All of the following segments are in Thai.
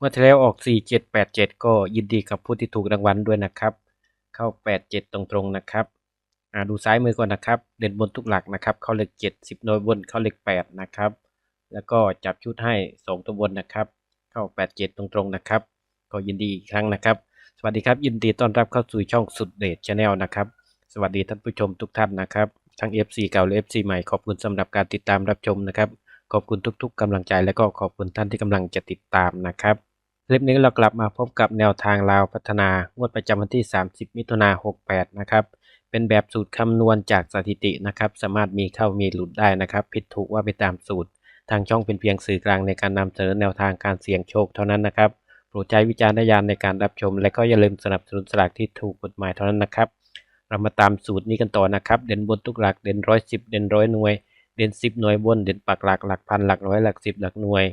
เมื่อที่แล้วออก 4787 ก็ยินดีกับผู้ที่ถูกรางวัลด้วยนะครับ เข้า 87 ตรงๆนะครับดูซ้ายมือก่อนนะครับ เด่นบนทุกหลักนะครับ เข้าเลข7 10หน่วยบนเข้าเลข8นะครับ แล้วก็จับชุดให้ 2 ตัวบนนะครับ เข้า 87 ตรงๆนะครับ ก็ยินดีอีกครั้งนะครับ สวัสดีครับ ยินดีต้อนรับเข้าสู่ช่องสุดเดชชาแนลนะครับ สวัสดีท่านผู้ชมทุกท่านนะครับทั้ง FC เก่าและ FC ใหม่ขอบคุณสำหรับการติดตามรับชมนะครับ ขอบคุณทุกๆกำลังใจและก็ขอบคุณท่านที่กำลังจะติดตามนะครับ คลิปนี้เรากลับมาพบกับแนวทางลาวพัฒนางวดประจำวันที่ 30 มิถุนา68 นะครับ เป็นแบบสูตรคำนวณจากสถิตินะครับ สามารถมีเข้ามีหลุดได้นะครับ ผิดถูกว่าไปตามสูตร ทางช่องเป็นเพียงสื่อกลางในการนำเสนอแนวทางการเสี่ยงโชคเท่านั้นนะครับ โปรดใช้วิจารณญาณในการรับชม และก็อย่าลืมสนับสนุนสลากที่ถูกกฎหมายเท่านั้นนะครับ เรามาตามสูตรนี้กันต่อนะครับ เด่นบนทุกหลัก เด่นร้อยสิบเด่นร้อยหน่วย เด่นสิบหน่วยบน เด่นปักหลักหลักพันหลักร้อยหลักสิบหลักหน่วย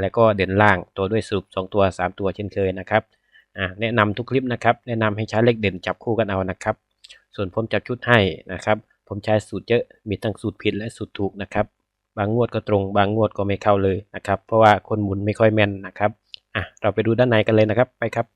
แล้วก็เด่นล่างตัวด้วยสรุป 2 ตัว 3 ตัวเช่นเคยนะครับแนะนำทุกคลิปนะครับ แนะนำให้ใช้เลขเด่นจับคู่กันเอานะครับ ส่วนผมจับชุดให้นะครับ ผมใช้สูตรเยอะมีทั้งสูตรผิดและสูตรถูกนะครับ บางงวดก็ตรง บางงวดก็ไม่เข้าเลยนะครับ เพราะว่าคนหมุนไม่ค่อยแม่นนะครับอะเราไปดูด้านในกันเลยนะครับไปครับ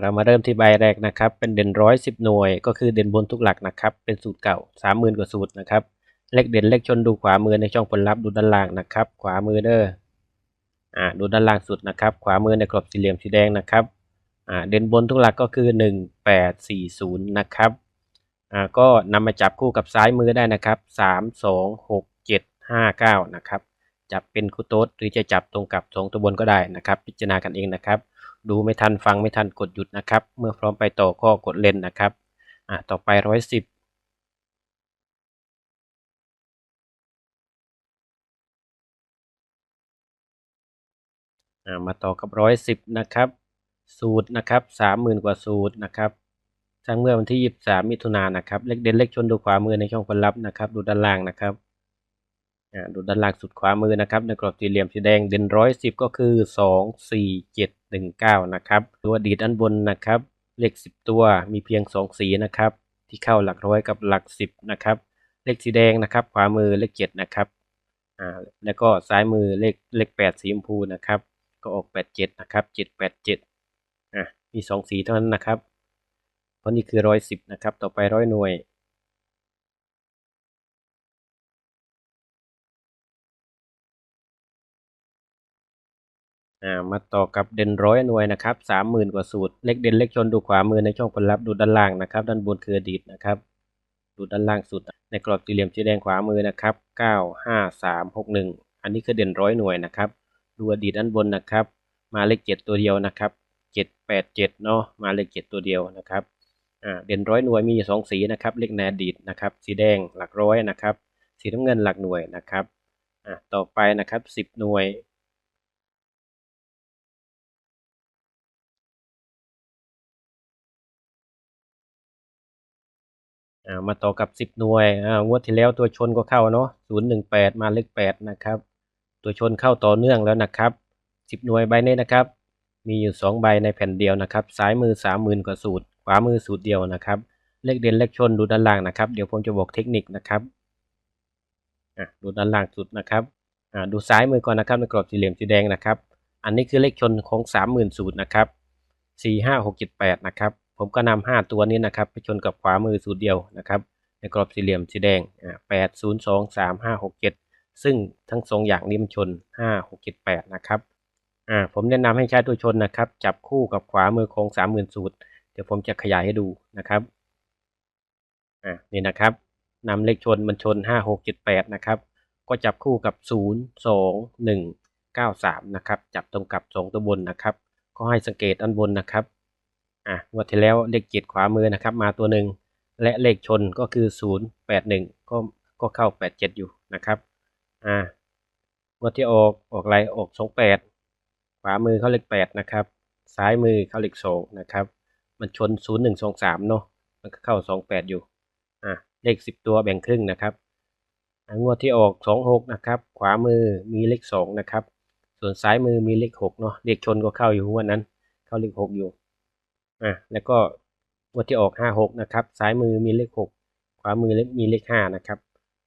เรามาเริ่มที่ใบแรกนะครับ เป็นเด่นร้อยสิบหน่วย ก็คือเด่นบนทุกหลักนะครับ เป็นสูตรเก่าสามหมื่นกว่าสูตรนะครับ เลขเด่นเลขชนดูขวามือในช่องผลลัพธ์ดูด้านล่างนะครับ ขวามือเด้ออ่าดูด้านล่างสุดนะครับ ขวามือในกรอบสี่เหลี่ยมสีแดงนะครับอ่าเด่นบนทุกหลักก็คือหนึ่งแปดสี่ศูนย์นะครับอ่าก็นำมาจับคู่กับซ้ายมือได้นะครับสามสองหกเจ็ดห้าเก้านะครับ จับเป็นคู่โต๊ดหรือจะจับตรงกับสองตัวบนก็ได้นะครับ พิจารณากันเองนะครับ ดูไม่ทันฟังไม่ทันกดหยุดนะครับ เมื่อพร้อมไปต่อก็กดเล่นนะครับอ่าต่อไปร้อยสิบมาต่อกับร้อยสิบนะครับ สูตรนะครับสามหมื่นกว่าสูตรนะครับสร้างเมื่อวันที่ยีิบสามมิถุนายนนะครับ เลขเด่นเลขชนดูขวามือในช่องผลลัพธ์นะครับ ดูด้านล่างนะครับ ดูด้านล่างสุดขวามือนะครับในกรอบสี่เหลี่ยมสีแดงเด่นร้อยสิบก็คือสองสี่เจ็ดหนึ่งเก้านะครับตัวดีดอันบนนะครับ เลขสิบตัวมีเพียงสองสีนะครับ ที่เข้าหลักร้อยกับหลักสิบนะครับ เลขสีแดงนะครับ ขวามือเลขเจ็ดนะครับอ่าแล้วก็ซ้ายมือเลขเลขแปดสีชมพูนะครับ ก็ออกแปดเจ็ดนะครับเจ็ดแปดเจ็ดอะมีสองสีเท่านั้นนะครับเพราะนี่คือร้อยสิบนะครับ ต่อไปร้อยหน่วย มาต่อกับเด่นร้อยหน่วยนะครับสามหมื่นกว่าสูตร เลขเด่นเลขชนดูขวามือในช่องผลลัพธ์ดูด้านล่างนะครับ ด้านบนคืออดีตนะครับ ดูด้านล่างสุด ในกรอบสี่เหลี่ยมสีแดงขวามือนะครับเก้าห้าสามหกหนึ่งอันนี้คือเด่นร้อยหน่วยนะครับ ดูอดีตด้านบนนะครับ มาเลขเจ็ดตัวเดียวนะครับเจ็ดแปดเจ็ดเนาะมาเลขเจ็ดตัวเดียวนะครับเด่นร้อยหน่วยมีสองสีนะครับ เลขในอดีตนะครับ สีแดงหลักร้อยนะครับ สีน้ำเงินหลักหน่วยนะครับต่อไปนะครับสิบหน่วย มาต่อกับ 10 หน่วยอ่างวดที่แล้วตัวชนก็เข้าเนาะ018 มาเลข8นะครับ ตัวชนเข้าต่อเนื่องแล้วนะครับ 10 หน่วยใบนี้นะครับ มีอยู่ 2 ใบในแผ่นเดียวนะครับซ้ายมือ 30,000 กว่าสูตร ขวามือสูตรเดียวนะครับ เลขเด่นเลขชนดูด้านล่างนะครับ เดี๋ยวผมจะบอกเทคนิคนะครับอะดูด้านล่างสุดนะครับอ่าดูซ้ายมือก่อนนะครับในกรอบสี่เหลี่ยมสีแดงนะครับ อันนี้คือเลขชนของ 30,000 สูตรนะครับสี่ห้าหกเจ็ดแปดนะครับ ผมก็นำห้าตัวนี้นะครับไปชนกับขวามือสูตรเดียวนะครับ ในกรอบสี่เหลี่ยมสีแดงอ่าแปดศูนย์สองสามห้าหกเจ็ดซึ่งทั้งสองอย่างนี้มันชนห้าหกเจ็ดแปดนะครับอ่าผมแนะนำให้ใช้ตัวชนนะครับ จับคู่กับขวามือโค้งสามหมื่นสูตร เดี๋ยวผมจะขยายให้ดูนะครับอ่านี่นะครับนำเลขชนมันชนห้าหกเจ็ดแปดนะครับ ก็จับคู่กับศูนย์สองหนึ่งเก้าสามนะครับ จับตรงกับสองตัวบนนะครับ ก็ให้สังเกตอันบนนะครับ อะงวดที่แล้วเลขเจ็ดขวามือนะครับ มาตัวหนึ่งและเลขชนก็คือศูนย์แปดหนึ่งก็ก็เข้าแปดเจ็ดอยู่นะครับ อ่างวดที่ออกออกไรออกสองแปดขวามือเข้าเลขแปดนะครับ ซ้ายมือเข้าเลขสองนะครับ มันชนศูนย์หนึ่งสองสามเนาะมันก็เข้าสองแปดอยู่ อะเลขสิบตัวแบ่งครึ่งนะครับอะงวดที่ออกสองหกนะครับ ขวามือมีเลขสองนะครับ ส่วนซ้ายมือมีเลขหกเนาะเลขชนก็เข้าอยู่วันนั้น เข้าเลขหกอยู่ อะแล้วก็งวดที่ออกห้าหกนะครับซ้ายมือมีเลขหกขวามือมีเลขห้านะครับ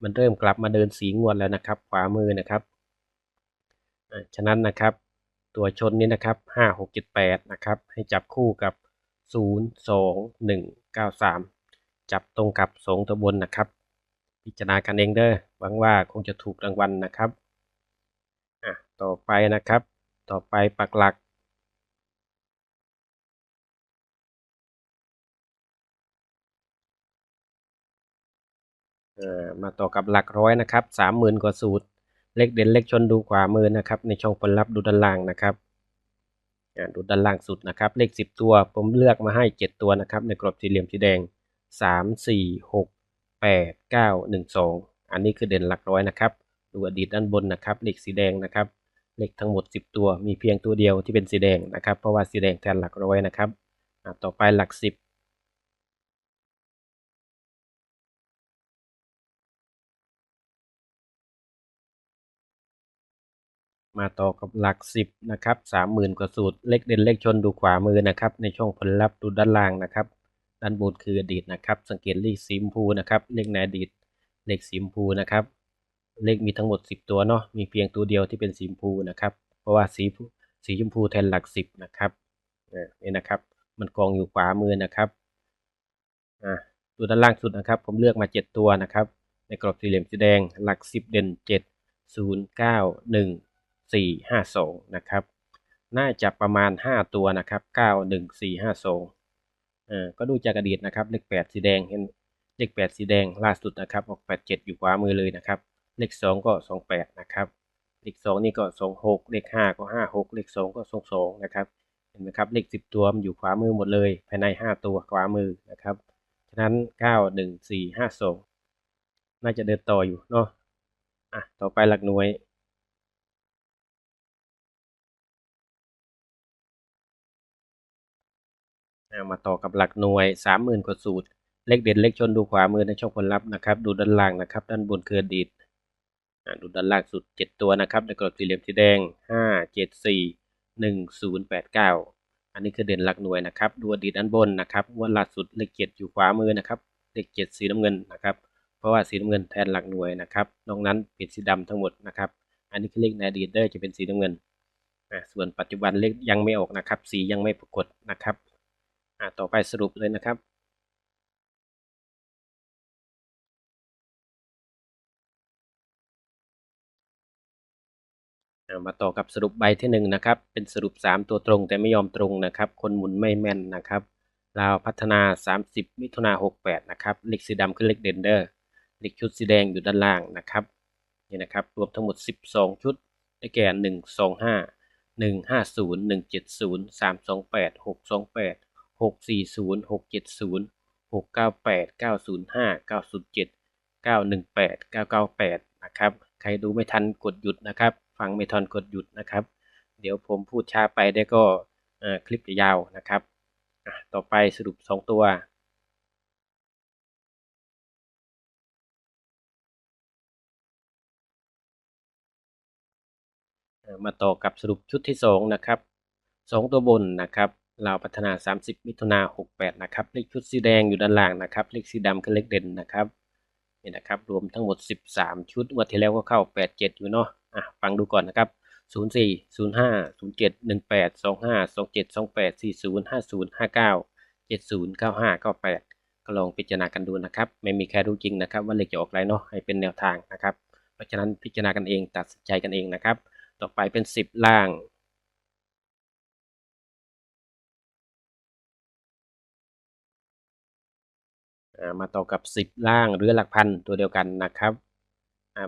มันเริ่มกลับมาเดินสีงวดแล้วนะครับ ขวามือนะครับอะฉะนั้นนะครับ ตัวชนนี้นะครับห้าหกเจ็ดแปดนะครับ ให้จับคู่กับศูนย์สองหนึ่งเก้าสามจับตรงกับสองตัวบนนะครับ พิจารณากันเองเด้อหวังว่าคงจะถูกรางวัลนะครับอะต่อไปนะครับ ต่อไปปักหลัก เอ่อ มาต่อกับหลักร้อยนะครับสามหมื่นกว่าสูตร เลขเด่นเลขชนดูขวามือนะครับ ในช่องผลลัพธ์ดูด้านล่างนะครับดูด้านล่างสุดนะครับ เลขสิบตัว ผมเลือกมาให้เจ็ดตัวนะครับ ในกรอบสี่เหลี่ยมสีแดงสามสี่หกแปดเก้าหนึ่งสองอันนี้คือเด่นหลักร้อยนะครับ ดูอดีตด้านบนนะครับ เลขสีแดงนะครับ เลขทั้งหมด 10 ตัว มีเพียงตัวเดียวที่เป็นสีแดงนะครับ เพราะว่าสีแดงแทนหลักร้อยนะครับ ต่อไปหลัก 10 มาต่อกับหลัก 10นะครับ30,000 กว่าสูตร เลขเด่นเลขชนดูขวามือนะครับ ในช่องผลลัพธ์ดูด้านล่างนะครับ ด้านบนคืออดีตนะครับ สังเกตเลขสีชมพูนะครับ เลขในอดีต เลขสีชมพูนะครับ เลขมีทั้งหมด 10 ตัวเนาะ มีเพียงตัวเดียวที่เป็นสีชมพูนะครับ เพราะว่าสีสีชมพูแทนหลัก 10นะครับนี่นะครับ มันกองอยู่ขวามือนะครับอ่าตัวด้านล่างสุดนะครับ ผมเลือกมา 7 ตัวนะครับ ในกรอบสี่เหลี่ยมสีแดง หลัก 10 เด่น 7 0 9 1 4 5 2นะครับน่าจะประมาณ 5 ตัวนะครับ 9 1 4 5 2อ่าก็ดูจากอดีตนะครับเลข8สีแดงเห็นเลข8สีแดงล่าสุดนะครับออก87 อยู่ขวามือเลยนะครับ เลข 2 ก็ 28 นะครับ เลข 2 นี่ก็ 26 เลข 5 ก็ 56 เลข 2 ก็ 22 นะครับ เห็นไหมครับ เลข 10 ตัวมันอยู่ขวามือหมดเลย ภายใน 5 ตัวขวามือนะครับ ฉะนั้น 9 1 4 5 2 น่าจะเดินต่ออยู่เนาะ อะ ต่อไปหลักหน่วย มาต่อกับหลักหน่วย 30,000กว่าสูตร เลขเด่นเลขชนดูขวามือในช่องผลลัพธ์นะครับ ดูด้านล่างนะครับ ด้านบนคืออดีตอะดูด้านล่างสุด 7 ตัวนะครับ ในกรอบสี่เหลี่ยมสีแดง 5 7 4 1 0 8 9 อันนี้คือเด่นหลักหน่วยนะครับ ดูอดีตด้านบนนะครับวันล่าสุดเลข7อยู่ขวามือนะครับ เลข7สีน้ำเงินนะครับ เพราะว่าสีน้ำเงินแทนหลักหน่วยนะครับ นอกนั้นเป็นสีดำทั้งหมดนะครับ อันนี้คือเลขในอดีตเด้อจะเป็นสีน้ำเงินอะส่วนปัจจุบันเลขยังไม่ออกนะครับ สียังไม่ปรากฏนะครับ อะต่อไปสรุปเลยนะครับ มาต่อกับสรุปใบที่หนึ่งนะครับ เป็นสรุป 3 ตัวตรงแต่ไม่ยอมตรงนะครับ คนหมุนไม่แม่นนะครับลาวพัฒนา 30 มิถุนา68 นะครับเลขสีดำคือเลขเดนเดอร์เลขชุดสีแดงอยู่ด้านล่างนะครับนี่นะครับรวมทั้งหมด 12 ชุดได้แก่ 1 2 5หนึ่งห้าศูนย์หนึ่งเจ็ดศูนย์สามสองแปดหกสองแปดหกสี่ศูนย์หกเจ็ดศูนย์หกเก้าแปดเก้าศูนย์ห้าเก้าศูนย์เจ็ดเก้าหนึ่งแปดเก้าเก้าแปดนะครับ ใครดูไม่ทันกดหยุดนะครับ ฟังไม่ทันกดหยุดนะครับ เดี๋ยวผมพูดช้าไปได้ก็คลิปจะยาวนะครับ ต่อไปสรุปสองตัวมาต่อกับสรุปชุดที่ 2 นะครับสองตัวบนนะครับ เราพัฒนา 30 มิถุนา68 นะครับ เลขชุดสีแดงอยู่ด้านล่างนะครับ เลขสีดำคือเลขเด่นนะครับ นี่นะครับ รวมทั้งหมด 13 ชุดวันที่แล้วก็เข้า 87 อยู่เนาะ อะ ฟังดูก่อนนะครับ 04 05 07 18 25 27 28 40 50 59 70 95 98 ก็ลองพิจารณากันดูนะครับ ไม่มีใครรู้จริงนะครับ ว่าเลขจะออกอะไรเนาะ ให้เป็นแนวทางนะครับ เพราะฉะนั้นพิจารณากันเอง ตัดสินใจกันเองนะครับ ต่อไปเป็นสิบล่าง มาต่อกับสิบล่างหรือหลักพันตัวเดียวกันนะครับ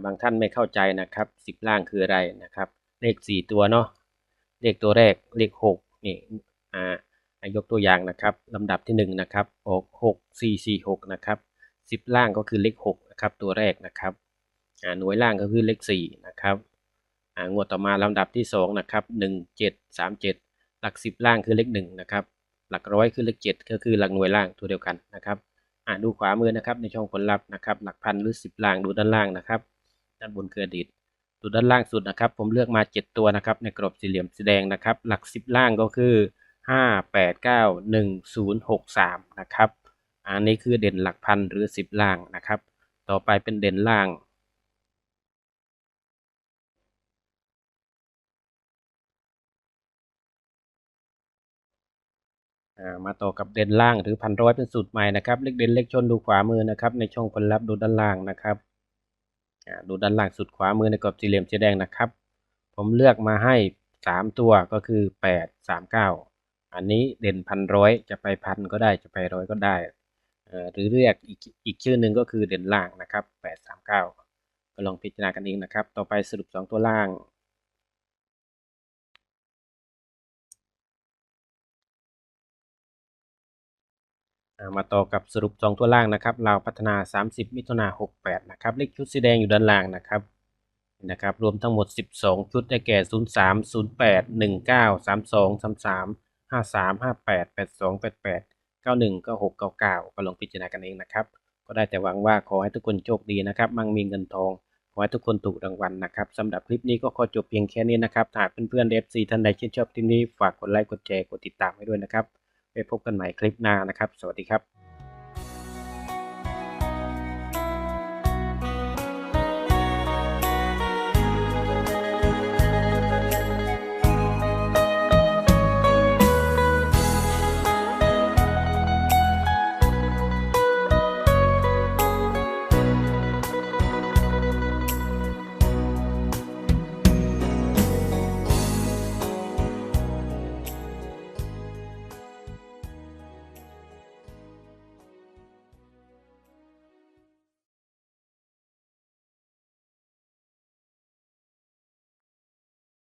บางท่านไม่เข้าใจนะครับสิบล่างคืออะไรนะครับ เลขสี่ตัวเนาะเลขตัวแรกเลขหกนี่อ่าอ่ายกตัวอย่างนะครับลำดับที่หนึ่งนะครับออกหกสี่สี่หกนะครับสิบล่างก็คือเลขหกนะครับตัวแรกนะครับหน่วยล่างก็คือเลขสี่นะครับงวดต่อมาลำดับที่สองนะครับหนึ่งเจ็ดสามเจ็ดหลักสิบล่างคือเลขหนึ่งนะครับหลักร้อยคือเลขเจ็ดก็คือหลักหน่วยล่างตัวเดียวกันนะครับ อ่าดูขวามือนะครับ ในช่องผลลัพธ์นะครับ หลักพันหรือสิบล่างดูด้านล่างนะครับ ด้านบนคืออดีตดูด้านล่างสุดนะครับ ผมเลือกมาเจ็ดตัวนะครับ ในกรอบสี่เหลี่ยมสีแดงนะครับ หลักสิบล่างก็คือห้าแปดเก้าหนึ่งศูนย์หกสามนะครับ อันนี้คือเด่นหลักพันหรือสิบล่างนะครับ ต่อไปเป็นเด่นล่าง มาต่อกับเด่นล่างหรือพันร้อยเป็นสูตรใหม่นะครับ เลขเด่นเลขชนดูขวามือนะครับ ในช่องผลลัพธ์ดูด้านล่างนะครับดูด้านล่างสุดขวามือในกรอบสี่เหลี่ยมสีแดงนะครับ ผมเลือกมาให้สามตัวก็คือแปดสามเก้าอันนี้เด่นพันร้อยจะไปพันก็ได้จะไปร้อยก็ได้ หรือเรียกอีกอีกชื่อหนึ่งก็คือเด่นล่างนะครับแปดสามเก้าก็ลองพิจารณากันเองนะครับ ต่อไปสรุปสองตัวล่าง มาต่อกับสรุป 2 ตัวล่างนะครับเราวพัฒนา 30 มิถุนา68 นะครับ เลขชุดสีแดงอยู่ด้านล่างนะครับนะครับ รวมทั้งหมด 12 ชุดได้แก่ 03 08 19 32 33 53 58 82 88 91 96 99 ก็ลองพิจารณากันเองนะครับ ก็ได้แต่หวังว่าขอให้ทุกคนโชคดีนะครับ มั่งมีเงินทอง ขอให้ทุกคนถูกรางวัลนะครับสำหรับคลิปนี้ก็ขอจบเพียงแค่นี้นะครับถ้าหากเพื่อนๆ FC ท่านใดชื่นชอบคลิปนี้ฝากกดไลค์ กดแชร์ กดติดตามให้ด้วยนะครับ ไปพบกันใหม่คลิปหน้านะครับ สวัสดีครับ